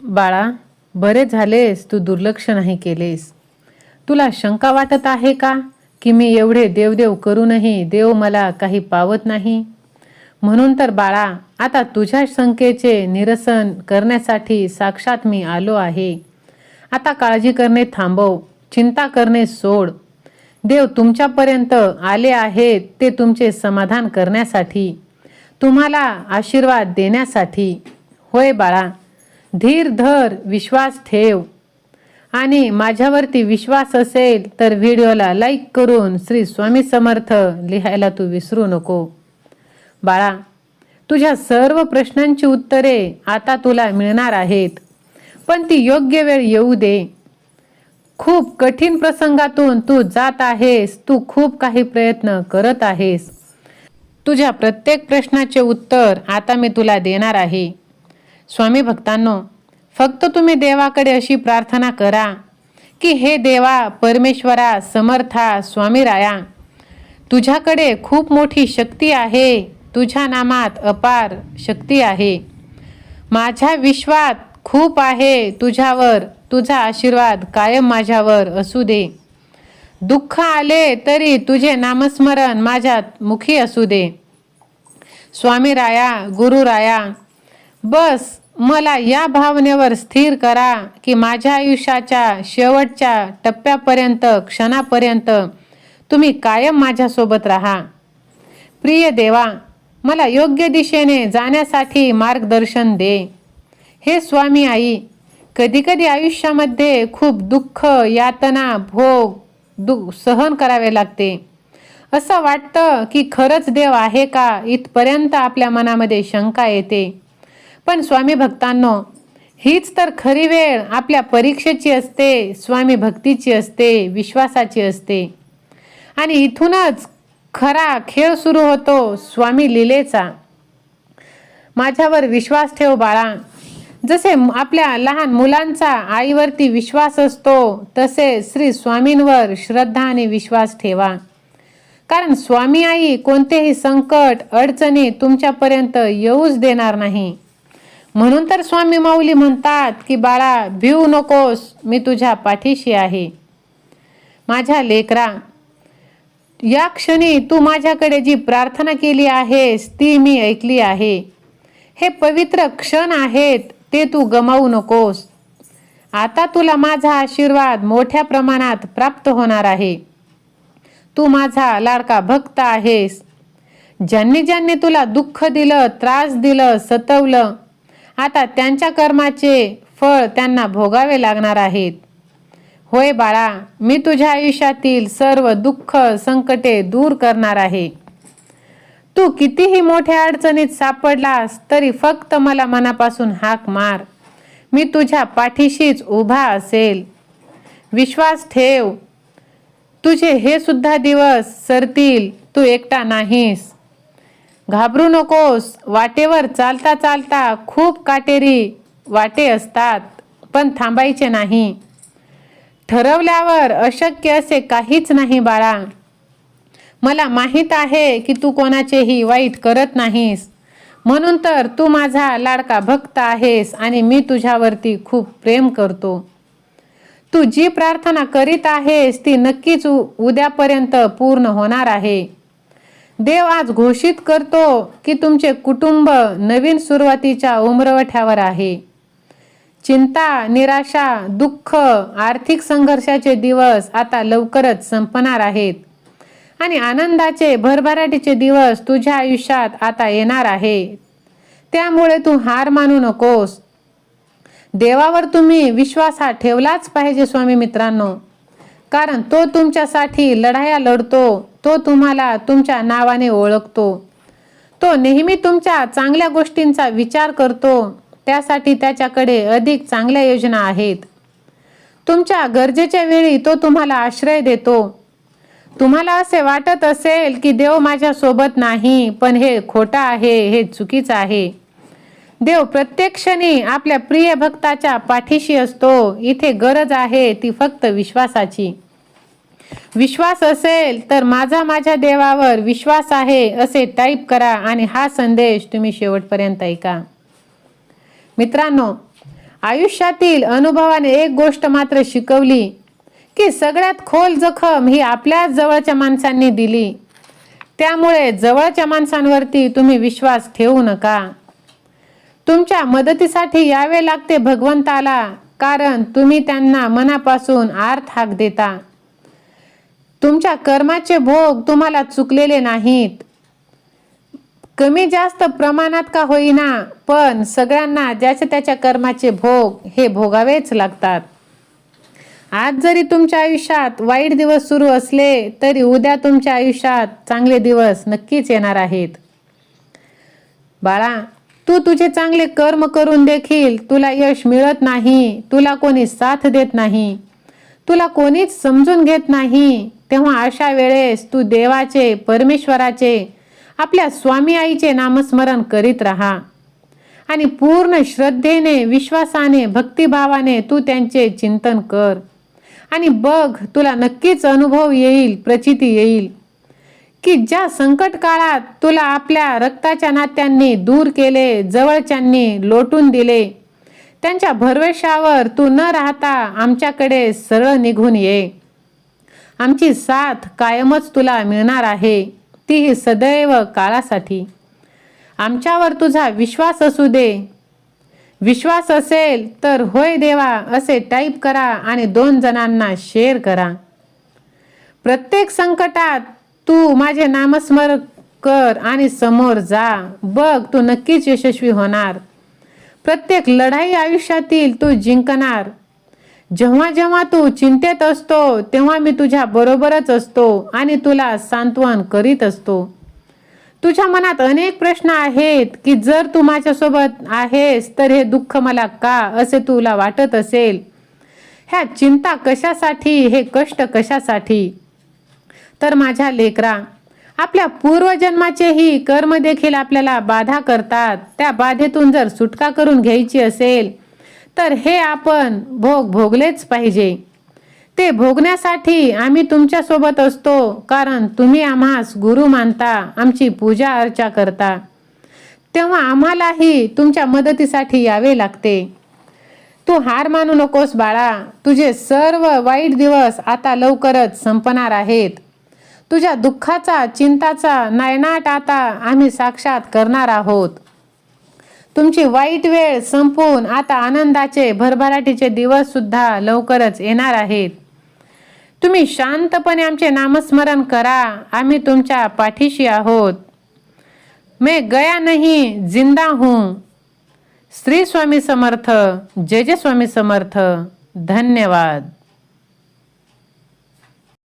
बाळा बरे झालेस तू दुर्लक्ष नाही केलेस. तुला शंका वाटत आहे का की मी एवढे देवदेव करूनही देव मला काही पावत नाही? म्हणून तर बाळा आता तुझ्या शंकेचे निरसन करण्यासाठी साक्षात मी आलो आहे. आता काळजी करणे थांबव चिंता करणे सोड. देव तुमच्यापर्यंत आले आहेत ते तुमचे समाधान करण्यासाठी तुम्हाला आशीर्वाद देण्यासाठी. होय बाळा धीर धर विश्वास ठेव. आणि माझ्यावरती विश्वास असेल तर व्हिडिओला लाईक करून श्री स्वामी समर्थ लिहायला तू विसरू नको. बाळा तुझ्या सर्व प्रश्नांची उत्तरे आता तुला मिळणार आहेत पण ती योग्य वेळ येऊ दे. खूप कठीण प्रसंगातून तू जात आहेस तू खूप काही प्रयत्न करत आहेस. तुझ्या प्रत्येक प्रश्नाचे उत्तर आता मी तुला देणार आहे. स्वामी भक्तांनो फक्त तुम्ही देवाकडे अशी प्रार्थना करा की हे देवा परमेश्वरा समर्था स्वामी राया तुझ्याकडे खूप मोठी शक्ती आहे तुझ्या नामात अपार शक्ती आहे. माझ्या विश्वात खूप आहे तुझ्यावर तुझा आशीर्वाद कायम माझ्यावर असू दे. दुःख आले तरी तुझे नामस्मरण माझ्यात मुखी असू दे. स्वामी राया गुरु राया बस मला या भावनेवर स्थिर करा की माझ्या आयुष्याच्या शेवटच्या टप्प्यापर्यंत क्षणापर्यंत तुम्ही कायम माझ्यासोबत राहा. प्रिय देवा मला योग्य दिशेने जाण्यासाठी मार्गदर्शन दे. हे स्वामी आई कधीकधी आयुष्यामध्ये खूप दुःख यातना भोग दु सहन करावे लागते. असं वाटतं की खरंच देव आहे का इथपर्यंत आपल्या मनामध्ये शंका येते. पण स्वामी भक्तांनो हीच तर खरी वेळ आपल्या परीक्षेची असते स्वामी भक्तीची असते विश्वासाची असते. आणि इथूनच खरा खेळ सुरू होतो स्वामी लीलेचा. माझ्यावर विश्वास ठेव बाळा. जसे आपल्या लहान मुलांचा आईवरती विश्वास असतो तसे श्री स्वामींवर श्रद्धा आणि विश्वास ठेवा. कारण स्वामी आई कोणतेही संकट अडचणी तुमच्यापर्यंत येऊच देणार नाही. म्हणून तर स्वामी माऊली म्हणतात की बाळा भिऊ नकोस मी तुझ्या पाठीशी आहे. माझ्या लेकरा या क्षणी तू माझ्याकडे जी प्रार्थना केली आहेस ती मी ऐकली आहे. हे पवित्र क्षण आहेत ते तू गमावू नकोस. आता तुला माझा आशीर्वाद मोठ्या प्रमाणात प्राप्त होणार आहे. तू माझा लाडका भक्त आहेस. ज्यांनी ज्यांनी तुला दुःख दिलं त्रास दिलं सतवलं आता त्यांच्या कर्माचे फळ त्यांना भोगावे लागणार आहेत. होय बाळा मी तुझ्या आयुष्यातील सर्व दुःख संकटे दूर करणार आहे. तू कितीही मोठ्या अडचणीत सापडलास तरी फक्त मला मनापासून हाक मार. मी तुझ्या पाठीशीच उभा असेल. विश्वास ठेव. तुझे हे सुद्धा दिवस सरतील तू एकटा नाहीस. घाबरू नकोस. वाटेवर चालता चालता खूप काटेरी वाटे असतात पण थांबायचे नाही. ठरवल्यावर अशक्य असे काहीच नाही बाळा. मला माहीत आहे की तू कोणाचेही वाईट करत नाहीस. म्हणून तर तू माझा लाडका भक्त आहेस आणि मी तुझ्यावरती खूप प्रेम करतो. तू जी प्रार्थना करीत आहेस ती नक्कीच उ- उद्यापर्यंत पूर्ण होणार आहे. देव आज घोषित करतो की तुमचे कुटुंब नवीन सुरुवातीच्या उमरवठ्यावर आहे. चिंता निराशा दुःख आर्थिक संघर्षाचे दिवस आता लवकरच संपणार आहेत. आणि आनंदाचे भरभराटीचे दिवस तुझ्या आयुष्यात आता येणार आहे. त्यामुळे तू हार मानू नकोस. देवावर तुम्ही विश्वास हा ठेवलाच पाहिजे स्वामी मित्रांनो. कारण तो तुमच्यासाठी लढाया लढतो. तो तुम्हाला तुमच्या नावाने ओळखतो. तो नेहमी तुमच्या चांगल्या गोष्टींचा विचार करतो. त्यासाठी त्याच्याकडे अधिक चांगल्या योजना आहेत. तुमच्या गरजेच्या वेळी तो तुम्हाला आश्रय देतो. तुम्हाला असे वाटत असेल की देव माझ्या सोबत नाही पण हे खोटं आहे हे चुकीचं आहे. देव प्रत्येक क्षणी आपल्या प्रिय भक्ताच्या पाठीशी असतो. इथे गरज आहे ती फक्त विश्वासाची. विश्वास असेल तर माझा माझ्या देवावर विश्वास आहे असे टाईप करा आणि हा संदेश तुम्ही शेवटपर्यंत ऐका. मित्रांनो आयुष्यातील अनुभवाने एक गोष्ट मात्र शिकवली की सगळ्यात खोल जखम ही आपल्याच जवळच्या माणसांनी दिली. त्यामुळे जवळच्या माणसांवरती तुम्ही विश्वास ठेवू नका. तुमच्या मदतीसाठी यावे लागते भगवंताला कारण तुम्ही त्यांना मनापासून आर्थ हाक देता. तुमच्या कर्माचे भोग तुम्हाला चुकलेले नाहीत. कमी जास्त प्रमाणात का होईना पण सगळ्यांना ज्याच्या त्याच्या कर्माचे भोग हे भोगावेच लागतात. आज जरी तुमच्या आयुष्यात वाईट दिवस सुरू असले तरी उद्या तुमच्या आयुष्यात चांगले दिवस नक्कीच येणार आहेत. बाळा तू तुझे चांगले कर्म करून देखील तुला यश मिळत नाही तुला कोणी साथ देत नाही. तुला कोणीच समजून घेत नाही. तेव्हा अशा वेळेस तू देवाचे परमेश्वराचे आपल्या स्वामी आईचे नामस्मरण करीत राहा. आणि पूर्ण श्रद्धेने विश्वासाने भक्तिभावाने तू त्यांचे चिंतन कर. आणि बघ तुला नक्कीच अनुभव येईल प्रचिती येईल. की ज्या संकट काळात तुला आपल्या रक्ताच्या नात्यांनी दूर केले जवळच्यांनी लोटून दिले त्यांच्या भरवशावर तू न राहता आमच्याकडे सरळ निघून ये. आमची साथ कायमच तुला मिळणार आहे तीही सदैव काळासाठी. आमच्यावर तुझा विश्वास असू दे. विश्वास असेल तर होय देवा असे टाईप करा आणि दोन जणांना शेअर करा. प्रत्येक संकटात तू माझे नामस्मरण कर आणि समोर जा. बघ तू नक्कीच यशस्वी होणार. प्रत्येक लढाई आयुष्यातील तू जिंकणार. जेव्हा जेव्हा तू चिंतेत असतो तेव्हा मी तुझ्या बरोबरच असतो आणि तुला सांत्वन करीत असतो. तुझ्या मनात अनेक प्रश्न आहेत की जर तू माझ्यासोबत आहेस तर हे दुःख मला का असे तुला वाटत असेल? ह्या चिंता कशासाठी हे कष्ट कशासाठी? तर माझ्या लेकरा आपल्या पूर्वजन्माचेही कर्म देखील आपल्याला बाधा करतात. त्या बाधेतून जर सुटका करून घ्यायची असेल तर हे आपण भोग भोगलेच पाहिजे. ते भोगण्यासाठी आम्ही तुमच्यासोबत असतो कारण तुम्ही आम्हास गुरु मानता आमची पूजा अर्चा करता. तेव्हा आम्हालाही तुमच्या मदतीसाठी यावे लागते. तू हार मानू नकोस बाळा. तुझे सर्व वाईट दिवस आता लवकरच संपणार आहेत. तुझ्या दुःखाचा चिंताचा नायनाट आता आम्ही साक्षात करणार आहोत. तुमची वाईट वेळ संपून आता आनंदाचे भरभराटीचे दिवस सुद्धा लवकरच येणार आहेत. तुम्ही शांतपणे आमचे नामस्मरण करा. आम्ही तुमच्या पाठीशी आहोत. मैं गया नहीं जिंदा हूँ. श्री स्वामी समर्थ जय जय स्वामी समर्थ. धन्यवाद.